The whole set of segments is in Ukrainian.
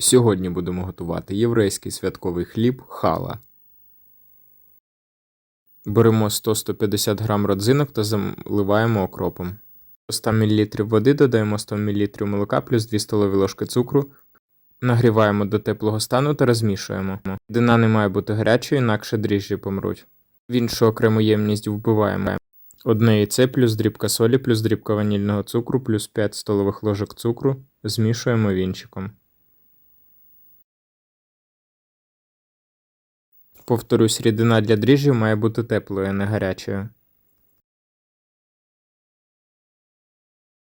Сьогодні будемо готувати єврейський святковий хліб хала. Беремо 100-150 г родзинок та заливаємо окропом. До 100 мл води додаємо 100 мл молока плюс 2 столові ложки цукру. Нагріваємо до теплого стану та розмішуємо. Дина не має бути гарячою, інакше дріжджі помруть. В іншу окрему ємність вбиваємо одне яйце плюс дрібка солі плюс дрібка ванільного цукру плюс 5 столових ложок цукру. Змішуємо вінчиком. Повторюсь, рідина для дріжджів має бути теплою, а не гарячою.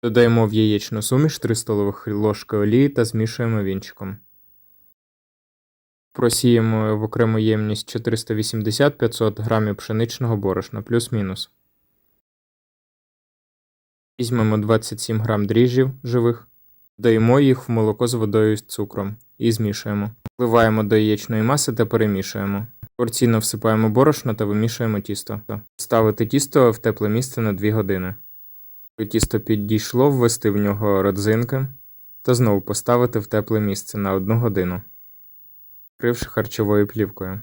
Додаємо в яєчну суміш 3 столових ложки олії та змішуємо вінчиком. Просіємо в окрему ємність 480-500 грамів пшеничного борошна плюс-мінус. Візьмемо 27 грам дріжджів живих, додаємо їх в молоко з водою з цукром і змішуємо. Вливаємо до яєчної маси та перемішуємо. Порційно всипаємо борошно та вимішуємо тісто. Ставити тісто в тепле місце на 2 години. Коли тісто підійшло, ввести в нього родзинки та знову поставити в тепле місце на 1 годину, вкривши харчовою плівкою.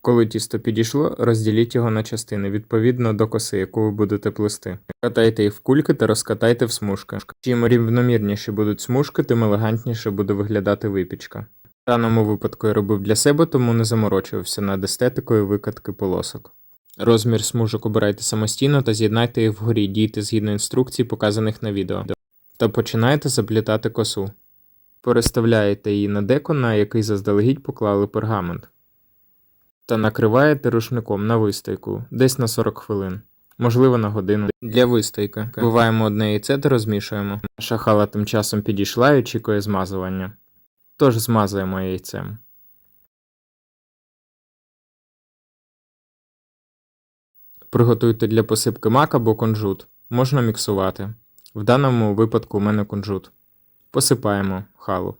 Коли тісто підійшло, розділіть його на частини відповідно до коси, яку ви будете плести. Катайте їх в кульки та розкатайте в смужки. Чим рівномірніші будуть смужки, тим елегантніше буде виглядати випічка. В даному випадку я робив для себе, тому не заморочувався над естетикою викатки полосок. Розмір смужок обирайте самостійно та з'єднайте їх вгорі, дійте згідно інструкцій, показаних на відео. Та починаєте заплітати косу. Переставляєте її на деко, на який заздалегідь поклали пергамент. Та накриваєте рушником на вистойку, десь на 40 хвилин, можливо на годину. Для вистойки вбиваємо одне яйце та розмішуємо. Наша хала тим часом підійшла і очікує змазування. Тож змазуємо яйцем. Приготуйте для посипки мак або кунжут. Можна міксувати. В даному випадку у мене кунжут. Посипаємо халу.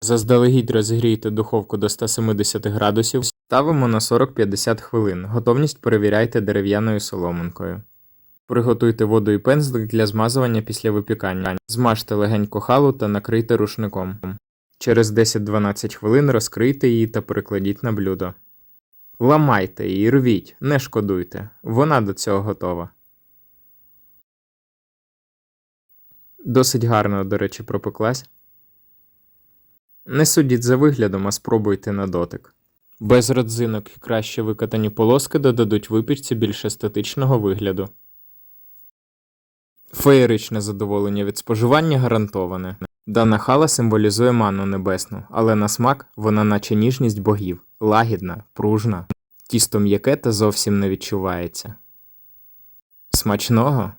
Заздалегідь розігрійте духовку до 170 градусів. Ставимо на 40-50 хвилин. Готовність перевіряйте дерев'яною соломинкою. Приготуйте воду і пензлик для змазування після випікання. Змажте легенько халу та накрийте рушником. Через 10-12 хвилин розкрийте її та перекладіть на блюдо. Ламайте її, рвіть, не шкодуйте. Вона до цього готова. Досить гарно, до речі, пропеклась. Не судіть за виглядом, а спробуйте на дотик. Без родзинок і краще викатані полоски додадуть випічці більш естетичного вигляду. Феєричне задоволення від споживання гарантоване. Дана хала символізує ману небесну, але на смак вона наче ніжність богів, лагідна, пружна, тісто м'яке та зовсім не відчувається. Смачного!